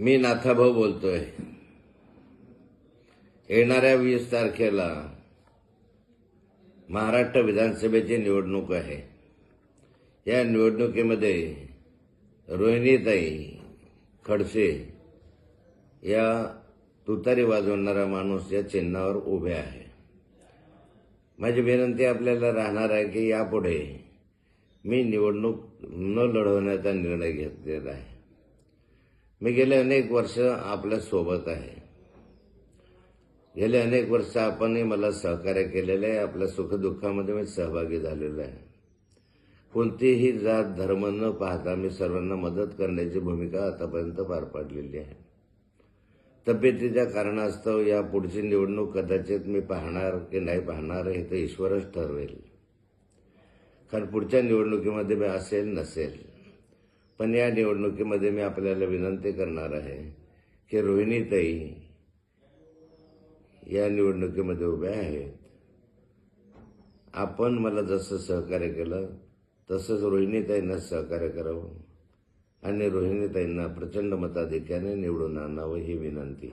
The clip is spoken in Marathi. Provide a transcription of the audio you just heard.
मी नाथाभाऊ बोलतोय. येणाऱ्या वीस तारखेला महाराष्ट्र विधानसभेची निवडणूक आहे. या निवडणुकीमध्ये रोहिणीताई खडसे या तुतारी वाजवणारा माणूस या चिन्हावर उभे आहे. माझी विनंती आपल्याला राहणार आहे की यापुढे मी निवडणूक न लढवण्याचा निर्णय घेतलेला आहे. मी गेले अनेक वर्ष आपल्यासोबत आहे. गेले अनेक वर्ष आपणही मला सहकार्य केलेलं आहे. आपल्या सुखदुःखामध्ये मी सहभागी झालेलो आहे. कोणतीही जात धर्म न पाहता मी सर्वांना मदत करण्याची भूमिका आतापर्यंत पार पाडलेली आहे. तब्येतीच्या कारणास्तव या पुढची निवडणूक कदाचित मी पाहणार की नाही पाहणार हे तर ईश्वरच ठरवेल. कारण पुढच्या निवडणुकीमध्ये मी असेल नसेल. पण या निवडणुकीमध्ये मी आपल्याला विनंती करणार आहे की रोहिणीताई या निवडणुकीमध्ये उभ्या आहेत. आपण मला जसं सहकार्य केलं तसंच रोहिणीताईंना सहकार्य करावं आणि रोहिणीताईंना प्रचंड मताधिक्याने निवडून आणावं ही विनंती.